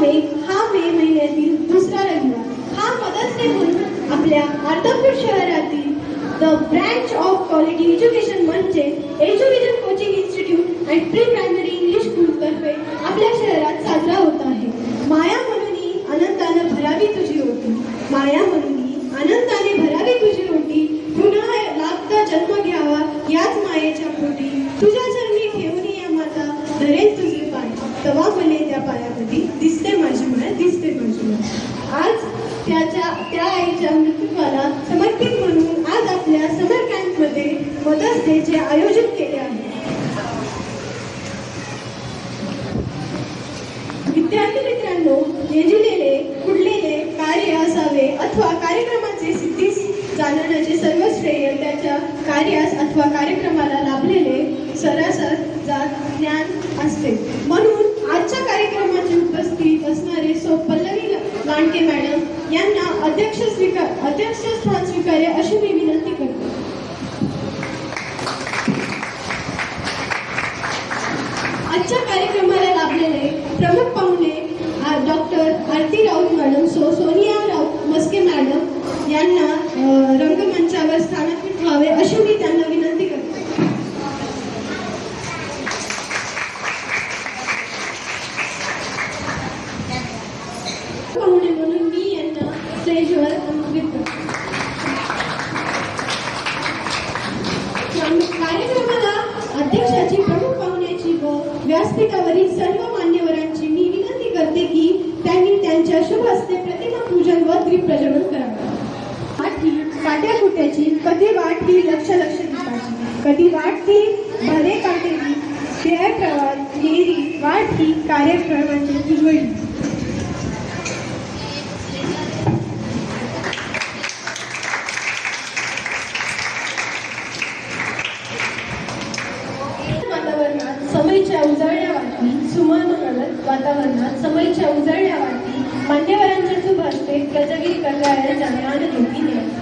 मे हा मे महिन्यातील दुसरा रविवार हा मदर्स डे म्हणून आपल्या अर्धपूर शहरातील the branch of quality education म्हणजे education coaching institute and pre primary English school तर्फे आपल्या शहरात साजरा होत आहे। माया म्हणून अनंतानं भरावी तुझी होती माया म्हणून आनंदाने भरावी तुझी ओटी पुन्हा लागता जन्म घ्यावा याच मायेच्या पोटी। तुझ्या चरणी ठेवून या माता धरेल तुझे पाय। तवा मले त्या पायामध्ये दिसते माझी माय दिसते माझी माय आज त्याच्या त्या आईच्या मृत्यूला समर्पित म्हणून आज आपल्या समर कॅम्पमध्ये मदर्स डेचे आयोजन केले आहे. विद्यार्थी मित्रांनो योजलेले कुडलेले कार्य असावे अथवा कार्यक्रमाचे सिद्धीस चालवण्याचे सर्व श्रेय त्याच्या कार्यास अथवा कार्यक्रमाला लाभलेले सरासर जात ज्ञान असते. म्हणून आजच्या कार्यक्रमाची उपस्थित असणारे सो पल्लवी लांडके मॅडम यांना अध्यक्ष स्वीकार अध्यक्ष स्थान स्वीकार्य अशी मी विनंती करते. आजच्या कार्यक्रमाला लाभलेले प्रमुख पाहुणे डॉक्टर आरती राऊत अध्यक्षाची प्रमुख पाहुण्याची व व्यासपीठावरील सर्व मान्यवरांची मी विनंती करते की त्यांनी त्यांच्या शुभ हस्ते प्रतिमा पूजन व दीपप्रज्वलन करावे. वाट ही कधी वाट ही लक्ष लक्ष दीपाची. कधी वाट ही भरे काटेरी खेळ प्रवास नेरी वाट ही कार्यक्रमाची उजवळी समयच्या उजळण्या वाटली मान्यवरांच्या शुभ हस्ते गजगिरी करणाऱ्या जाणे आनंदोगी लवडे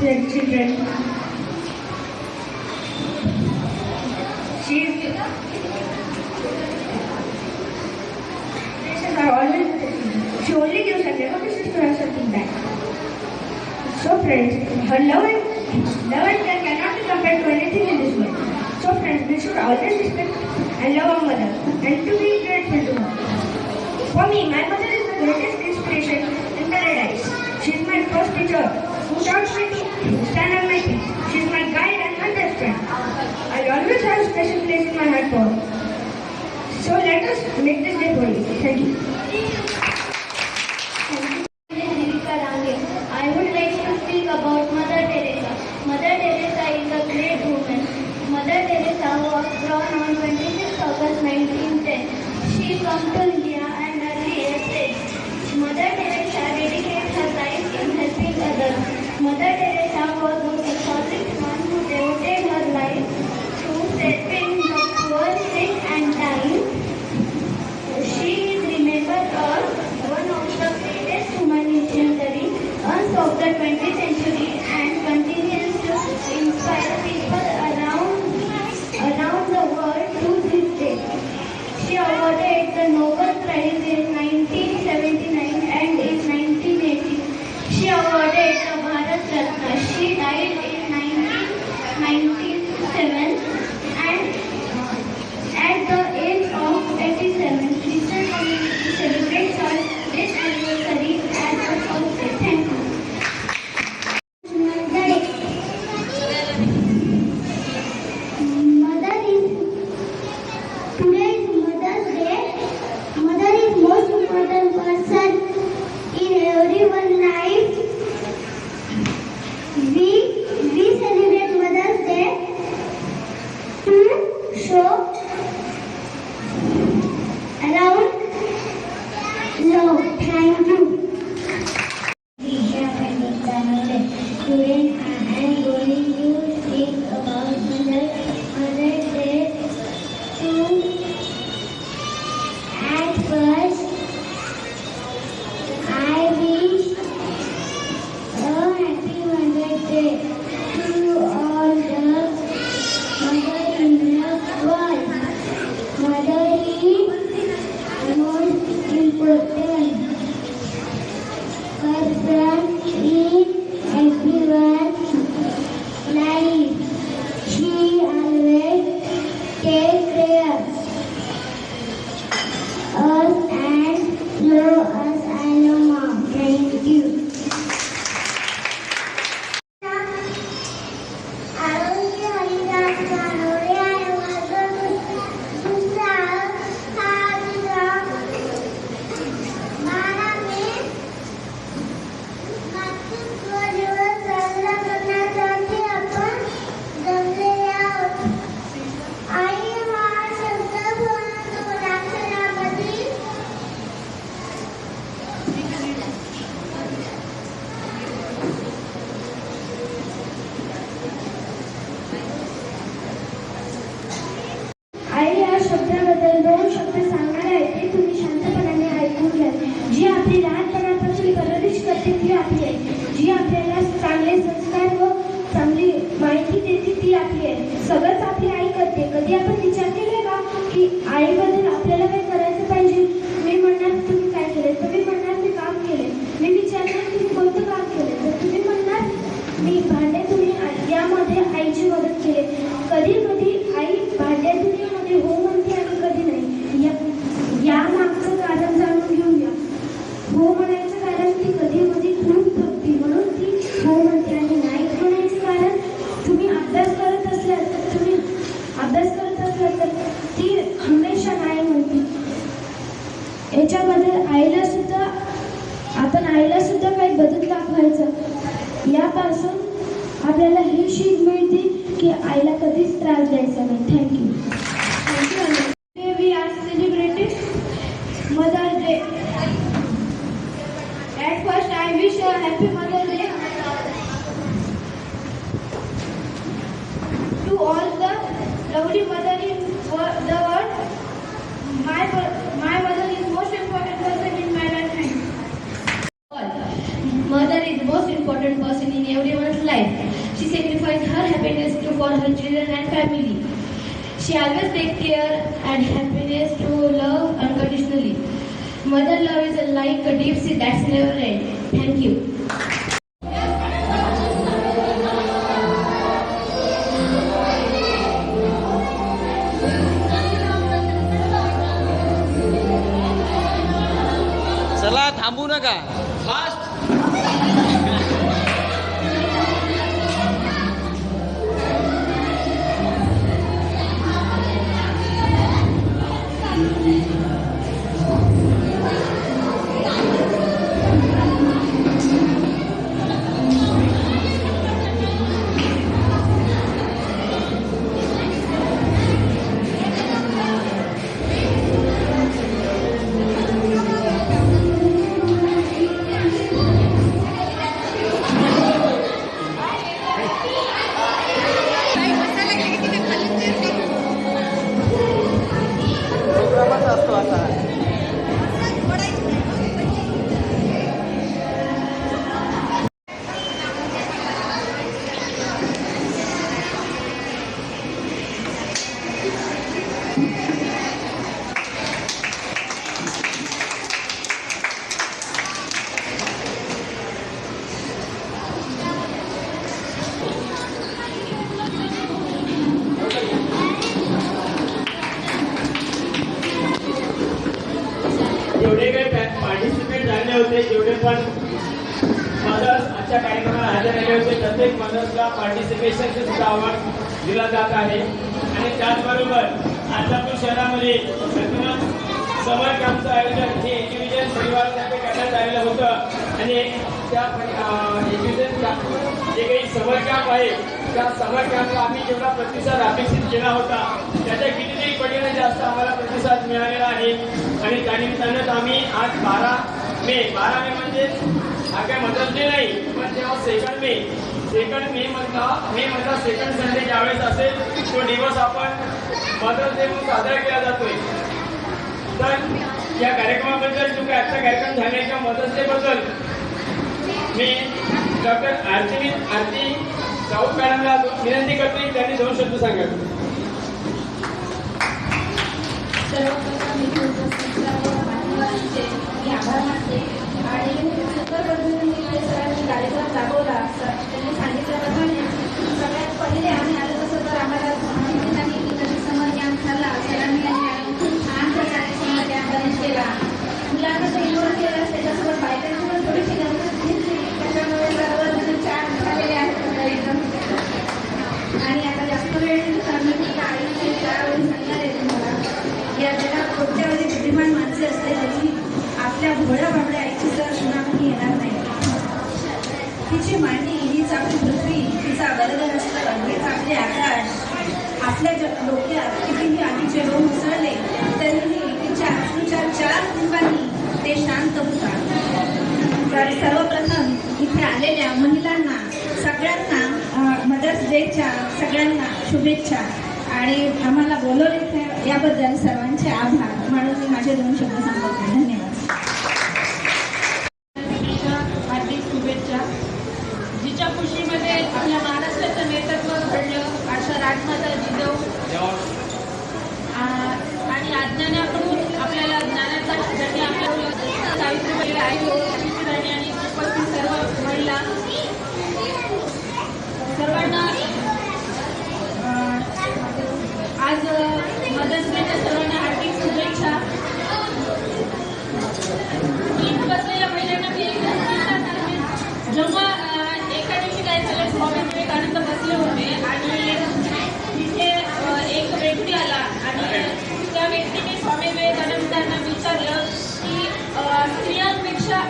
their children. She is are always. She only gives and never wishes to have something back. So friends, her love and love and care cannot be compared to anything in this world. So friends, we should always respect and love our mother and to be grateful to her. For me, my mother is the greatest inspiration in paradise. She is my first teacher who taught me to stand on my feet. My guide and my best friend. I always have a special place in my heart for her. So let us make this day you. Thank you. So, around, no, thank you. 50. आई आपण की त्याच्याबद्दल आईला सुद्धा आपण आईला सुद्धा काही बदल दाखवायचं. यापासून आपल्याला ही शीख मिळते की आईला कधीच त्रास द्यायचा नाही. Thank you her children and family. She always takes care and happiness to love unconditionally. Mother love is like a deep sea that never ends. Thank you. esto जेवढे काही पार्टिसिपेट झाले होते जेवढे पण मदर्स आजच्या कार्यक्रमाला हजर राहिले होते. प्रत्येक मदर्सला पार्टिसिपेशनचे सुद्धा अवॉर्ड दिला जात आहे. आणि त्याचबरोबर आदलापूर शहरामध्ये प्रथमच समर कॅम्पचं आयोजन हे एज्युकेशन परिवारातर्फे करण्यात आलेलं होतं. आणि त्या एज्युकेशन जे काही समर कॅम्प आहे त्या समर कॅम्पला आम्ही जेवढा प्रतिसाद अपेक्षित केला होता त्याच्या कितीतरी पटीने जास्त आम्हाला प्रतिसाद मिळालेला आहे. आणि त्यानिमित्तानंच आम्ही आज बारा मे बारा मे म्हणजे हा काय मदत नाही पण तेव्हा सेकंड मे सेकंड मे मधला मे मधला सेकंड संडे ज्यावेळेस असेल तो दिवस आपण मदत डे म्हणून साजरा केला जातोय. तर या कार्यक्रमाबद्दल जो काही आजचा कार्यक्रम झाल्याच्या मदत डे बद्दल मी डॉक्टर आरती आरती राऊत मॅडमला विनंती करते की त्यांनी दोन शब्द सांगावे. सर्वप्रथम मी आभार मानते. आणि सुंदर पद्धतीने सरांनी कार्यक्रम राबवला. त्यांनी सांगितलं सगळ्यात पहिले आम्ही आलो तसं तर आम्हाला माहिती नाही की कधी समर कॅम्प झाला सरांनी आणि मॅडम खूप छान प्रकारे समर कॅम्प अरेंज केला मुलांना तर इन्व्हॉल्व केलं त्याच्यासोबत बायकांची पण थोडीशी गमत घेतली त्याच्यामुळे सर्व छान झालेले आहेत सगळे एकदम आणि आता जास्त वेळ नाही सांगणार की आईचे चार वेळी सांगणार आहे तुम्हाला या जगात कोट्यावधी बुद्धिमान माणसे असते तरी आपल्या भोळ्या भाबड्या आईची जर सुनावणी येणार नाही तिची मांडी हीच आपली पृथ्वी तिचा बलगन असतं हेच आपले आकाश आपल्या ज- डोक्यात कितीही आधीचे लोक उसळले तरीही तिच्या अश्रूच्या चार कुंभांनी ते शांत होतात तर सर्वप्रथम इथे आलेल्या महिलांना सगळ्यांना मदर्स डेच्या सगळ्यांना शुभेच्छा. आणि आम्हाला बोलवले याबद्दल सर्वांचे आभार. म्हणून मी माझे दोन शब्द सांगतो आहे धन्यवाद. ज्ञानाकडून आपल्याला ज्ञानाचा ज्यांनी आपल्याला सावित्रीबाई आई लक्ष्मीबाई आणि उपस्थित सर्व महिला. सर्वांना आज मदर्स डेच्या सर्वांना हार्दिक शुभेच्छा. इथे बसलेल्या महिलांना मी एक जेव्हा अ, एका दिवशी काय झालं स्वामी विवेकानंद बसले होते आणि तिथे अ, एक व्यक्ती आला आणि त्या व्यक्तीने स्वामी विवेकानंदांना विचारलं की अ, स्त्रियांपेक्षा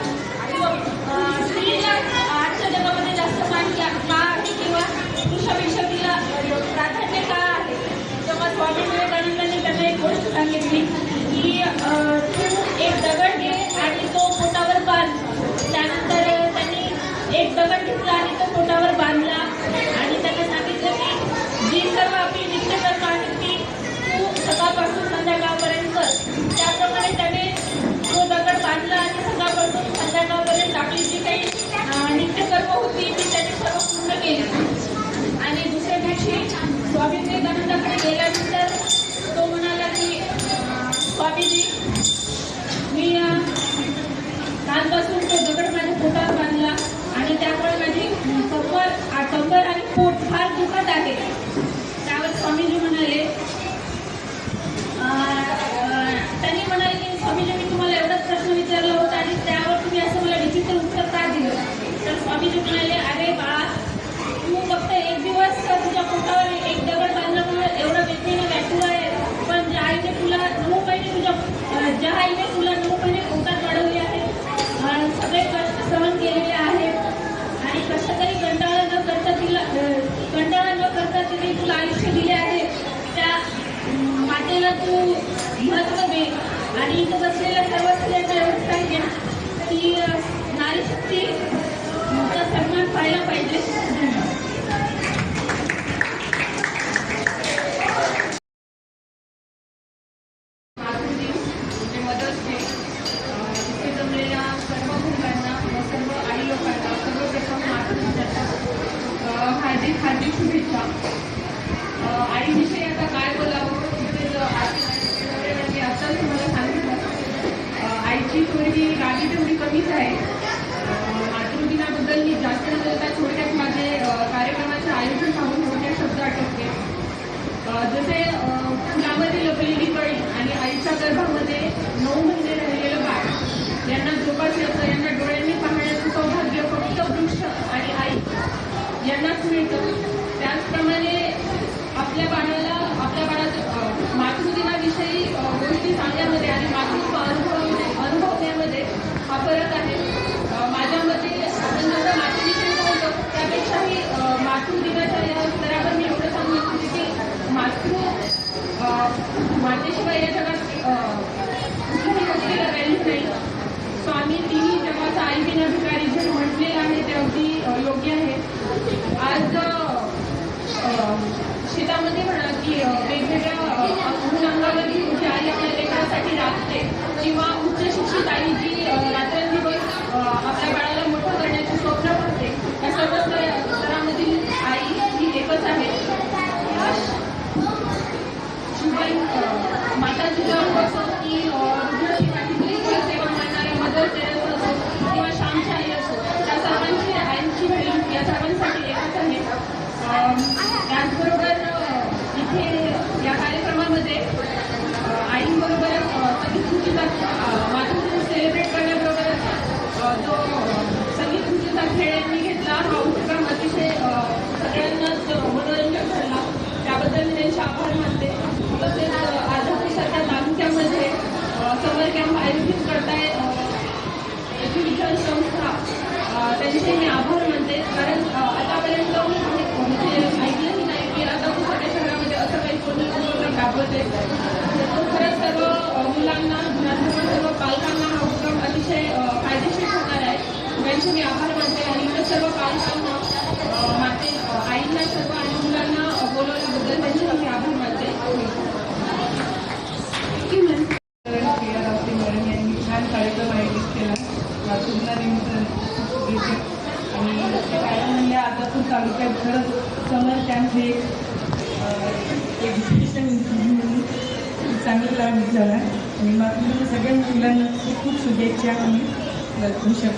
किंवा अ, स्त्रीला आजच्या जगामध्ये जास्त मान का का आहे किंवा पुरुषापेक्षा तिला अ, प्राधान्य का आहे तेव्हा स्वामी विवेकानंदांनी त्यांना एक गोष्ट सांगितली की तू एक दगड घे आणि तो पोटावर बांध. त्यानंतर त्यांनी एक दगड घेतला आणि तो पोटावर बांधला. आणि त्यांना सांगितलं की जी सर्व आपली नित्यकर्म आहेत ती तू सकाळपासून संध्याकाळपर्यंत कर. त्याप्रमाणे त्याने तो दगड बांधला आणि सकाळपासून संध्याकाळपर्यंत आपली जी काही नित्यकर्म होती ती त्याने सर्व किंवा उच्च शिक्षित आई जी अं, रात्रंदिवस आपल्या बाळाला मोठं करण्याचे स्वप्न करते या सर्व स्तर- स्तरामधील आई ही एकच आहे. शिवाय अं, माता जिजाऊ असो की अं, रुग्णसेवाची सेवा मानणाऱ्या मदर टेरेसा असो किंवा श्यामची आई असो त्या सर्वांची आईची व्हॅल्यू या सर्वांसाठी एकच आहे. त्याचबरोबर इथे या कार्यक्रमामध्ये संगीत मातृदिन सेलिब्रेट करण्याबरोबरच जो संगीत खेळ घेतला. हा उपक्रम अतिशय सगळ्यांनाच मनोरंजक ठरला. त्याबद्दल मी त्यांचे आभार मानते. तसेच अं, आझादीसारख्या तालुक्यामध्ये समर कॅम्प आयोजित करताय संस्था. त्यांचे मी आभार मानते. कारण आतापर्यंत म्हणजे ऐकलंही नाही की आता मोठ्या शहरामध्ये असं काही कोणी उपक्रम राबवते तो खरंच सर्व अं, मुलांना त्याचबरोबर सर्व पालकांना हा उपक्रम अतिशय अं, फायदेशीर होणार आहे त्यांचे मी आभार मानते आणि इतर सर्व पालकांना अं, माते अं, आईंना सर्व आणि मुलांना अं, बोलवल्याबद्दल त्यांचे मी आभार मानते प्रियारावती मॅडम यांनी छान कार्यक्रम आयोजित केला वाचूंना निमित्त शुभेच्छा आणि मॅडम म्हणले आतापूर तालुक्यात खरंच समर कॅम्प हे अं, एज्युकेशन म्हणून चांगला लाभ झाला